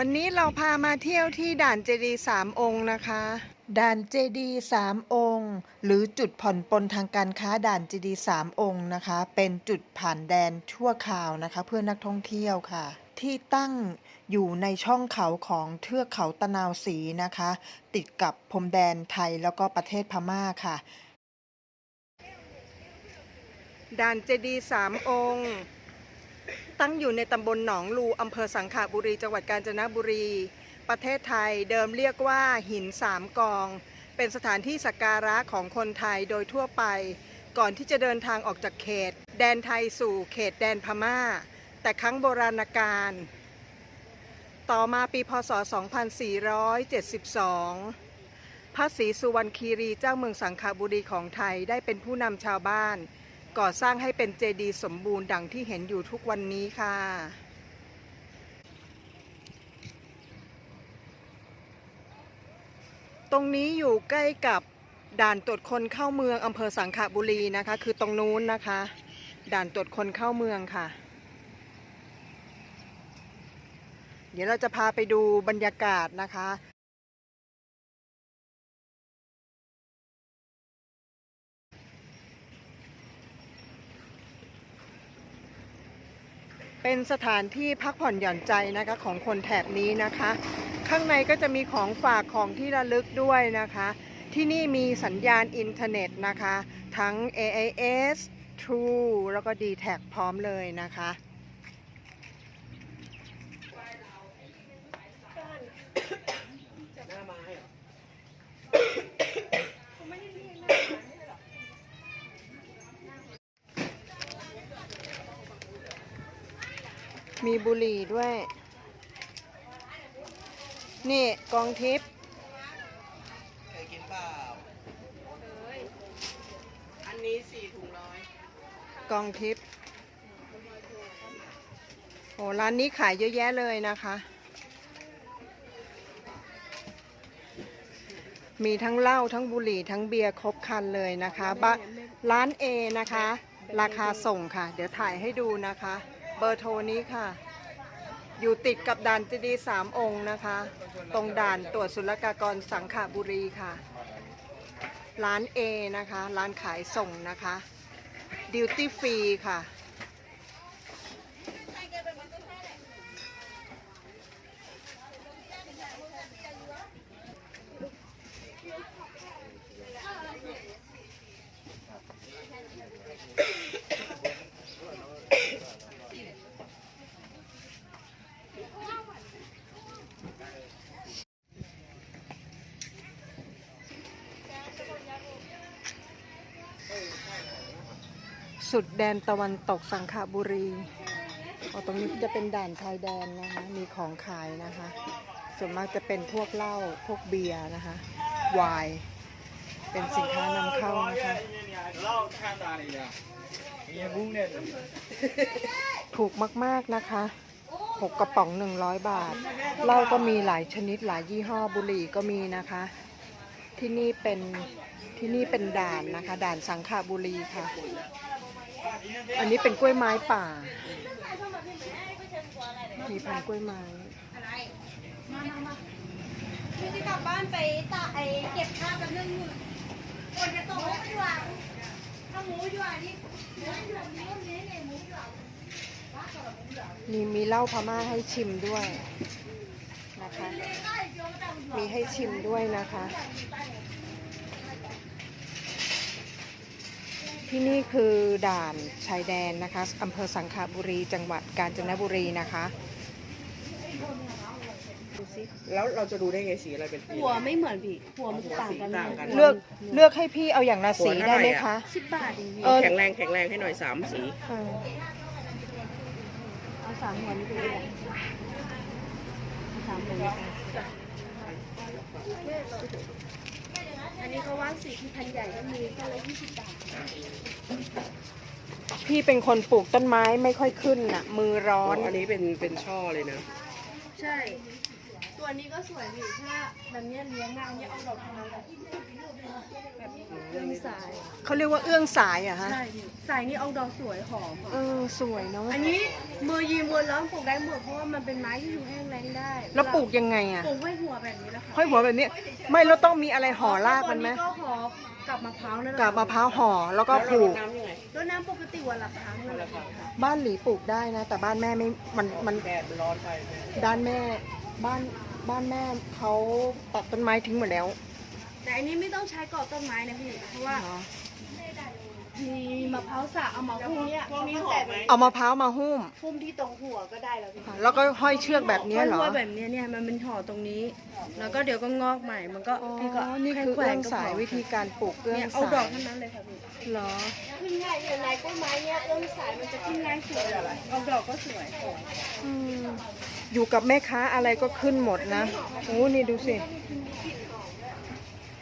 วันนี้เราพามาเที่ยวที่ด่านเจดีย์สามองค์นะคะ ด่านเจดีย์สามองค์ หรือจุดผ่อนปลนทางการค้าด่านเจดีย์สามองค์นะคะ เป็นจุดผ่านแดนชั่วคราวนะคะ เพื่อนักท่องเที่ยวค่ะ ที่ตั้งอยู่ในช่องเขาของเทือกเขาตะนาวศรีนะคะ ติดกับพรมแดนไทยแล้วก็ประเทศพม่าค่ะ ด่านเจดีย์สามองค์ ตั้งอยู่ในตำบลหนองลูอำเภอสังขบุรี จังหวัดกาญจนบุรี ประเทศไทยเดิมเรียกว่าหินสามกอง เป็นสถานที่สักการะของคนไทยโดยทั่วไป ก่อนที่จะเดินทางออกจากเขต แดนไทยสู่เขตแดนพม่า แต่ครั้งโบราณกาลต่อมาปีพศ 2472 พระศรีสุวรรณคีรีเจ้าเมืองสังขบุรีของไทยได้เป็นผู้นำชาวบ้าน ก่อสร้างให้เป็นเจดีย์สมบูรณ์ดังที่เห็นอยู่ทุกวันนี้ค่ะ ตรงนี้อยู่ใกล้กับด่านตรวจคนเข้าเมืองอำเภอสังขบุรีนะคะ คือตรงนู้นนะคะ ด่านตรวจคนเข้าเมืองค่ะ เดี๋ยวเราจะพาไปดูบรรยากาศนะคะ เป็นสถานที่พักผ่อนหย่อนใจนะคะของคนแถบนี้นะคะ ข้างในก็จะมีของฝากของที่ระลึกด้วยนะคะ ที่นี่มีสัญญาณอินเทอร์เน็ตนะคะ ทั้ง AIS True แล้วก็ d t แทพร้อมเลยนะคะ มีบุหรี่ด้วย นี่กองทิพย์เคยกินเปล่าอันนี้สี่ถุงร้อยกองทิพย์โอ้ร้านนี้ขายเยอะแยะเลยนะคะ มีทั้งเหล้าทั้งบุหรี่ทั้งเบียร์ครบครันเลยนะคะบะร้าน A นะคะ ราคาส่งค่ะ เดี๋ยวถ่ายให้ดูนะคะ เบอร์โทรนี้ค่ะ อยู่ติดกับด่านเจดีย์สามองค์นะคะ ตรงด่านตรวจศุลกากรสังขบุรีค่ะ ร้าน A นะคะ ร้านขายส่งนะคะดิวตี้ฟรีค่ะ สุดแดนตะวันตกสังขบุรีอตรงนี้จะเป็นด่านชายแดนนะคะ มีของขายนะคะ ส่วนมากจะเป็นพวกเหล้า พวกเบียร์นะคะ ไวน์ เป็นสินค้านำเข้านะคะถูกมาก ๆ นะคะหกกระป๋อง100บาท เหล้าก็มีหลายชนิดหลายยี่ห้อบุหรี่ก็มีนะคะ ที่นี่เป็นที่นี่เป็นด่านนะคะ ด่านสังขบุรีค่ะ อันนี้เป็นกล้วยไม้ป่า มีพันกล้วยไม้คือจะกลับบ้านไปตาไอเก็บข้าวกับเรื่องมือคนจะโตไม่ดีกว่าถ้าหมูดีกว่านี่หมูดีกว่าหมูนี้เนี่ยหมูดีกว่ามีมีเหล้าพม่าให้ชิมด้วยนะคะ มีให้ชิมด้วยนะคะ ที่นี่คือด่านชายแดนนะคะอำเภอสังขบุรีจังหวัดกาญจนบุรีนะคะแล้วเราจะรู้ได้ไงสีอะไรเป็นสีหัวไม่เหมือนพี่หัวมันต่างกันต่างกันเลือกเลือกให้พี่เอาอย่างละสีได้ไหมคะสิบบาทเองพี่เออแข็งแรงแข็งแรงให้หน่อยสามสีเออเอาสามหัวนี่ไปเลยเอาสามหัวนี่ไป อันนี้เขาว่างสีที่พันใหญ่ก็มีก็ละยี่สิบบาทพี่เป็นคนปลูกต้นไม้ไม่ค่อยขึ้นน่ะ มือร้อน อันนี้เป็นเป็นช่อเลยนะ ใช่ ตัวนี้ก็สวยพี่ถ้าแบบเนี้ยเลี้ยงง่ายเนี่ยเอาดอกทำอะไรแบบเรื่องสาย เขาเรียกว่าเอื้องสายอะฮะใช่พี่สายนี้เอาดอกสวยหอมเออสวยเนาะอันนี้มือยีมวนล้อมปลูกได้หมดเพราะว่ามันเป็นไม้ที่อยู่แห้งแล้งได้แล้วปลูกยังไงอะปลูกไว้หัวแบบนี้แหละค่ะห้อยหัวแบบนี้ไม่แล้วต้องมีอะไรห่อรากมันไหมตัวก็ห่อกับมะพร้าวนั่นแหละกับมะพร้าวห่อแล้วก็แล้วผูเรารกดน้ำยังไงรดน้ำปกติวันละครั้งนั่นแหละค่ะบ้านหลีปลูกได้นะ แต่บ้านแม่ไม่มันมันแดดมันร้อนไป ด้านแม่บ้าน บ้านแม่เขาตัดต้นไม้ทิ้งหมดแล้วแต่อันนี้ไม่ต้องใช้ก่อต้นไม้นะพี่ เพราะว่าเนาะมีมะพร้าวสากเอามาหุ้มเนี่ยพวกนี้หอมไหมเอามะพร้าวมาหุ้ม หุ้มที่ตรงหัวก็ได้แล้วพี่แล้วก็ห้อยเชือกแบบนี้เหรอถ้าแบบเนี้ยเนี่ยมันเป็นห่อตรงนี้ แล้วก็เดี๋ยวก็งอกใหม่ มันก็อ๋อ พี่ก็นี่คือให้แขวเอื้องก็พสายวิธีการปลูกเอื้อเนี่งยเอาสาดอกยเท่านั้นเลยค่ะพี่เหรอ ขึ้นง่ายอย่างไรต้นไม้เนี่ยเอื้องสายมันจะขึ้นง่ายสุดเอาดอกก็สวย อืม อยู่กับแม่ค้าอะไรก็ขึ้นหมดนะโอ้นี่ดูสิ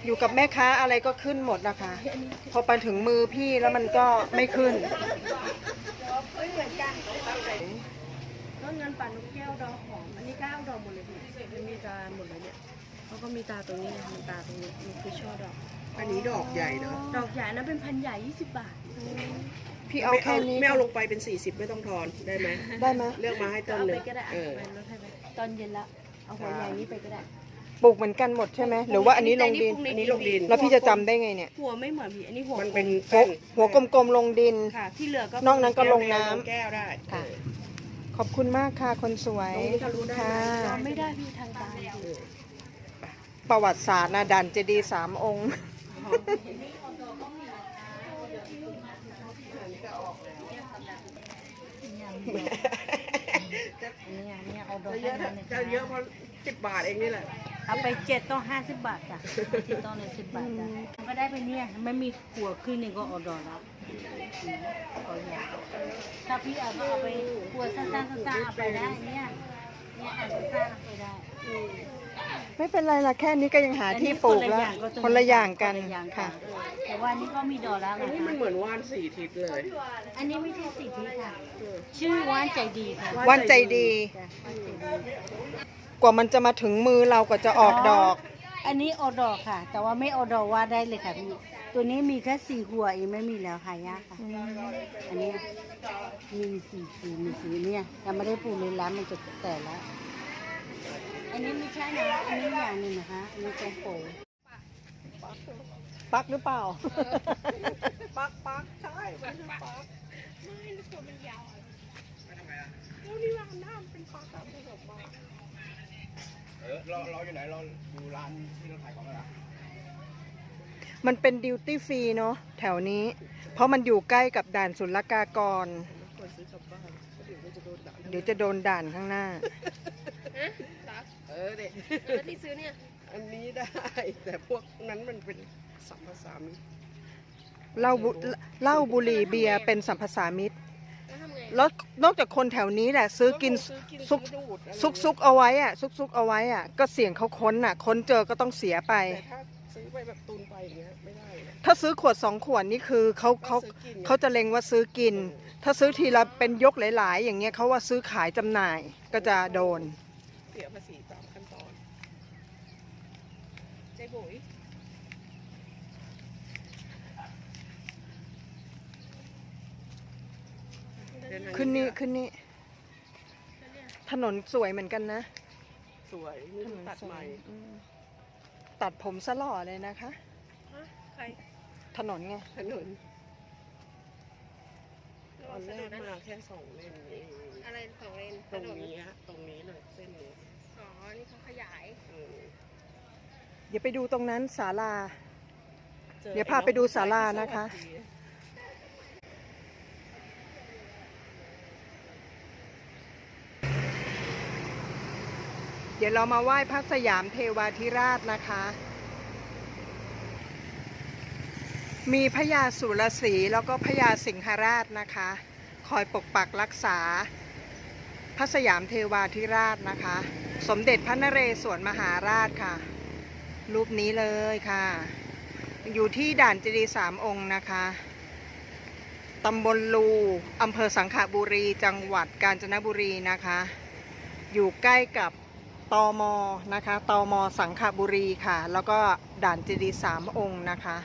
อยู่กับแม่ค้าอะไรก็ขึ้นหมดนะคะ พอไปถึงมือพี่แล้วมันก็ไม่ขึ้นต้นเงินป่านกแก้วดอกหอม อันนี้ก็เอาดอกหมดเลยพี่มันมีตาหมดเลยเนี่ยแล้วก็มีตาตรงนี้นะมีตาตรงนี้นี่คือช่อดอก อันนี้ดอกใหญ่เนอะดอกใหญ่นะเป็นพันใหญ่ 20 บาท พี่เอาไม่แค่เอานี้ไม่เอาลงไปเป็น 40 ไม่ต้องทอนได้ไหมได้ไหมเลือกมาให้ต้เอานหไปนึ่งก็ได้เออไปลดให้ไปตอนเย็นแล้วเอาหัวใหญ่นี้ไปก็ได้ปลูกเหมือนกันหมดใช่ไหมหรือว่าอันนี้ลงดินอันนี้ลงดิน แล้วพี่จะจำได้ไงเนี่ย หัวไม่เหมือนพี่อันนี้หัวมันเป็นหัวหัวกลมๆลงดิน ค่ะ ที่เหลือก็นอกนั้นก็ลงน้ำ แก้วได้ค่ะ ขอบคุณมากค่ะคนสวย ตรงนี้ก็รู้ได้ค่ะนะไม่ได้พี่ทางตาพี่เออประวัติศาสตร์นะดันเจดีย์สามองค์ เนี่ยเนี่ยเอาดอกเยอะนะจะเยอะเพราะ10บาทเองนี่แหละ เอาไปเจ็ดต้องห้าสิบบาทจ้ะเจ็ดต้องเลยสิบบาทจ้ะมันก็ได้ไปเนี่ยไม่มีหัวขึ้นนี่ก็เอาดอกแล้วเอาอย่างถ้าพี่เอาก็เอาไปหัวสั้นๆสั้นๆเอาไปได้เนี่ยเนี่ยอันสั้นๆเอาไปได้ ไม่เป็นไรล่ะแค่นี้ก็ยังหาที่ปลูกแล้ว คนละอย่างกันคนละอย่างค่ะ แต่ว่าอันนี้ก็มีดอกแล้วอันนะนี้มันคะเหมือนว่านสี่ทิศเลย อันนี้ไม่ใช่สิทธิค่ะ ชื่อว่านใจดีค่ะวันใจดีจ้ะว่านใจดี กว่ามันจะมาถึงมือเราก็จะออกดอก อันนี้ออดอกค่ะ แต่ว่าไม่ออดอกว่าได้เลยค่ะพี่ตัวนี้มีแค่สี่หัวเองไม่มีแล้วหายากค่ะ อันนี้มีสี่สีมีสีเนี่ยยังไม่ได้ปลูกเลยแล้วมันจะแต่แล้ว อันนี้ไม่ใช่นะ อันนี้อย่างหนึ่งนะคะ อันนี้แกงโปปักหรือเปล่า ปักปักใช่ไม่ใช่ปักแล้วนี่ร้านน้ำเป็นปักตามที่ผมมาเออเราเราอยู่ไหนเราอยู่ร้านที่เราขายของกันเหรอมันเป็นดิวตี้ฟรีเนาะแถวนี้ เพราะมันอยู่ใกล้กับด่านศุลกากร ควรซื้อกลับบ้านเพราะเดี๋ยวมันจะโดนด่าเดี๋ยวจะโดนด่านข้างหน้า เออเด็กที่ซื้อเนี่ย อันนี้ได้ แต่พวกนั้นมันเป็นสัมภาษามิตรเหล้าบุเหล้าบุหรี่เบียร์เป็นสัมภาษามิตรแล้วทำไงแล้วนอกจากคนแถวนี้แหละซื้อกินซื้อกินซุกซื้อดูดอะไรซุกซุกเอาไว้อะซุกซุกเอาไว้อะก็เสี่ยงเขาค้นอะค้นเจอก็ต้องเสียไป แต่ถ้าซื้อไปแบบตุนไปอย่างเงี้ยไม่ได้นะถ้าซื้อขวดสองขวดนี่คือเขาเขาซื้อกินเขาจะเล็งว่าซื้อกิน ถ้าซื้อทีละเป็นยกหลาย ๆ อย่างเงี้ยเขาว่าซื้อขายจำหน่ายก็จะโดน เสียภาษีตามขั้นตอน ใจบุ๋ยเดิทางขึ้นนี่ดีกว่าขึ้นนี่ถนนสวยเหมือนกันนะสวยนี่เพิ่งตัดใหม่อืมตัดผมซะหล่อเลยนะคะใครถนนไง ถนนตอนแรกมาแค่สองเลนเองอะไรของเลนตรงนี้ฮะตรงนี้เลยเส้นนี้อ๋อ นี่เขาขยาย เออเดี๋ยวไปดูตรงนั้นศาลาจอเดี๋ยวพาไปดูศาลานะคะสวัสดีเดี๋ยวเรามาไหว้พระสยามเทวาธิราชนะคะ มีพญาสุรสี แล้วก็พญาสิงหราชนะคะ คอยปกปักรักษา พระสยามเทวาธิราชนะคะ สมเด็จพระนเรศวรมหาราชค่ะ รูปนี้เลยค่ะ อยู่ที่ด่านเจดีสามองค์นะคะตำบลลูอำเภอสังขบุรี จังหวัดกาญจนบุรีนะคะ อยู่ใกล้กับตมนะคะตมสังขบุรีค่ะ แล้วก็ด่านเจดีสามองค์นะคะ